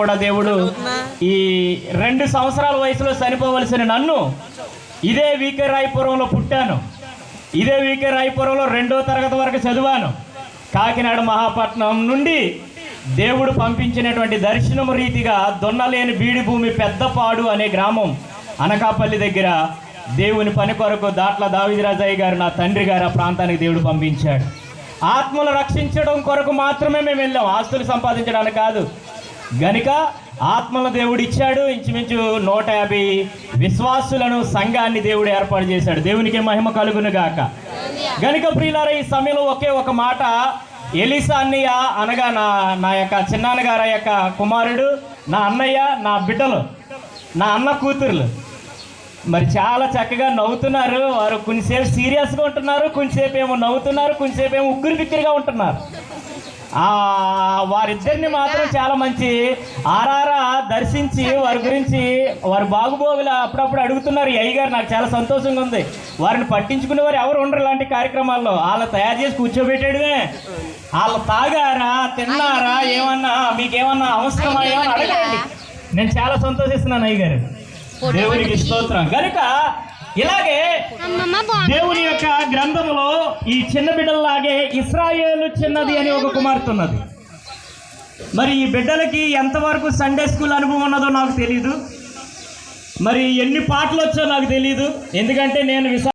కూడా దేవుడు ఈ రెండు సంవత్సరాల వయసులో చనిపోవలసిన నన్ను ఇదే వీకే రాయపురంలో పుట్టాను. ఇదే వీకే రాయపురంలో రెండో తరగతి వరకు చదివాను. కాకినాడ మహాపట్నం నుండి దేవుడు పంపించినటువంటి దర్శనము రీతిగా దొన్నలేని బీడి భూమి పెద్దపాడు అనే గ్రామం అనకాపల్లి దగ్గర దేవుని పని కొరకు దాట్ల దావిదిరాజయ్య గారు నా తండ్రి గారు ఆ ప్రాంతానికి దేవుడు పంపించాడు. ఆత్మలు రక్షించడం కొరకు మాత్రమే మేము వెళ్ళాం. ఆస్తులు సంపాదించడానికి కాదు. గనుక ఆత్మల దేవుడు ఇచ్చాడు ఇంచుమించు నూట యాభై విశ్వాసులను సంఘాన్ని దేవుడు ఏర్పాటు చేశాడు. దేవునికి మహిమ కలుగును గాక. గనుక ప్రియులారా ఈ సమయంలో ఒకే ఒక మాట ఎలిసా అన్నయ్య అనగా నా నా యొక్క చిన్నాన్నగారి యొక్క కుమారుడు నా అన్నయ్య నా బిడ్డలు నా అన్న కూతుర్లు. మరి చాలా చక్కగా నవ్వుతున్నారు. వారు కొంచెంసేపు సీరియస్గా ఉంటున్నారు. కొంచెంసేపు ఏమో నవ్వుతున్నారు. కొంచెంసేపు ఏమో ఉగ్గురు బిక్కిరిగా ఉంటున్నారు. వారిద్దరిని మాత్రం చాలా మంచి ఆరారా దర్శించి వారి గురించి వారి బాగుబోగులు అప్పుడప్పుడు అడుగుతున్నారు. అయ్య గారు నాకు చాలా సంతోషంగా ఉంది. వారిని పట్టించుకునే వారు ఎవరు ఉండరు ఇలాంటి కార్యక్రమాల్లో. వాళ్ళ తయారు చేసి కూర్చోబెట్టాడువే. వాళ్ళు తాగారా తిన్నారా ఏమన్నా మీకేమన్నా అవసరమా ఏమన్నా అడగండి. నేను చాలా సంతోషిస్తున్నాను అయ్య గారు దేవునికి స్తోత్రం. కనుక ఇలాగే దేవుని యొక్క గ్రంథములో ఈ చిన్న బిడ్డల్లాగే ఇస్రాయేలు చిన్నది అని ఒక కుమార్తె ఉన్నది. మరి ఈ బిడ్డలకి ఎంతవరకు సండే స్కూల్ అనుభవం ఉన్నదో నాకు తెలియదు మరి ఎన్ని పాటలు వచ్చో నాకు తెలియదు ఎందుకంటే నేను విశా